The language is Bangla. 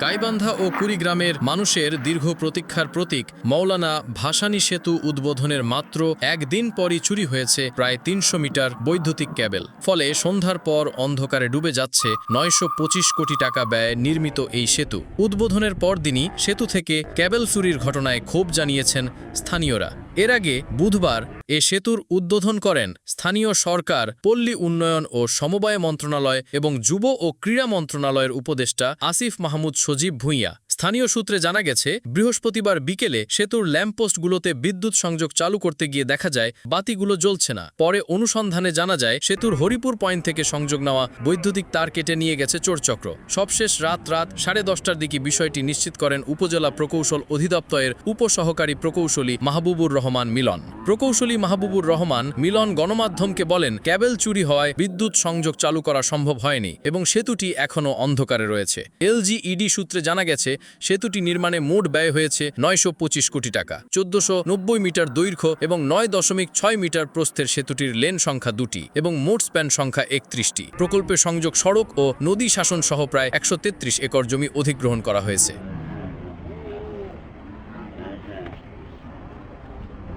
গাইবান্ধা ও কুড়িগ্রামের মানুষের দীর্ঘ প্রতীক্ষার প্রতীক মৌলানা ভাসানী সেতু উদ্বোধনের মাত্র একদিন পরই চুরি হয়েছে প্রায় তিনশো মিটার বৈদ্যুতিক ক্যাবেল। ফলে সন্ধ্যার পর অন্ধকারে ডুবে যাচ্ছে নয়শো পঁচিশ কোটি টাকা ব্যয়ে নির্মিত এই সেতু। উদ্বোধনের পরদিনই সেতু থেকে ক্যাবেল চুরির ঘটনায় ক্ষোভ জানিয়েছেন স্থানীয়রা। এর আগে বুধবার এ সেতুর উদ্বোধন করেন স্থানীয় সরকার, পল্লী উন্নয়ন ও সমবায় মন্ত্রণালয় এবং যুব ও ক্রীড়া মন্ত্রণালয়ের উপদেষ্টা আসিফ মাহমুদ সজীব ভূঁইয়া। স্থানীয় সূত্রে জানা গেছে, বৃহস্পতিবার বিকেলে সেতুর ল্যাম্পপোস্টগুলোতে বিদ্যুৎ সংযোগ চালু করতে গিয়ে দেখা যায়, বাতিগুলো জ্বলছে না। পরে অনুসন্ধানে জানা যায়, সেতুর হরিপুর পয়েন্ট থেকে সংযোগ নেওয়া বৈদ্যুতিক তার কেটে নিয়ে গেছে চোরচক্র। সবশেষ রাত রাত সাড়ে দশটার দিকে বিষয়টি নিশ্চিত করেন উপজেলা প্রকৌশল অধিদপ্তরের উপসহকারী প্রকৌশলী মাহবুবুর রহমান মিলন। প্রকৌশলী মাহবুবুর রহমান মিলন গণমাধ্যমকে বলেন, ক্যাবেল চুরি হওয়ায় বিদ্যুৎ সংযোগ চালু করা সম্ভব হয়নি এবং সেতুটি এখনও অন্ধকারে রয়েছে। এলজিইডি সূত্রে জানা গেছে, সেতুটি নির্মাণে মোট ব্যয় হয়েছে নয়শো পঁচিশ কোটি টাকা। চোদ্দশো মিটার দৈর্ঘ্য এবং নয় দশমিক ছয় মিটার প্রস্থের সেতুটির লেন সংখ্যা দুটি এবং মোট স্প্যান সংখ্যা একত্রিশটি। প্রকল্পের সংযোগ সড়ক ও নদী শাসন সহ প্রায় একশো তেত্রিশ একর জমি অধিগ্রহণ করা হয়েছে।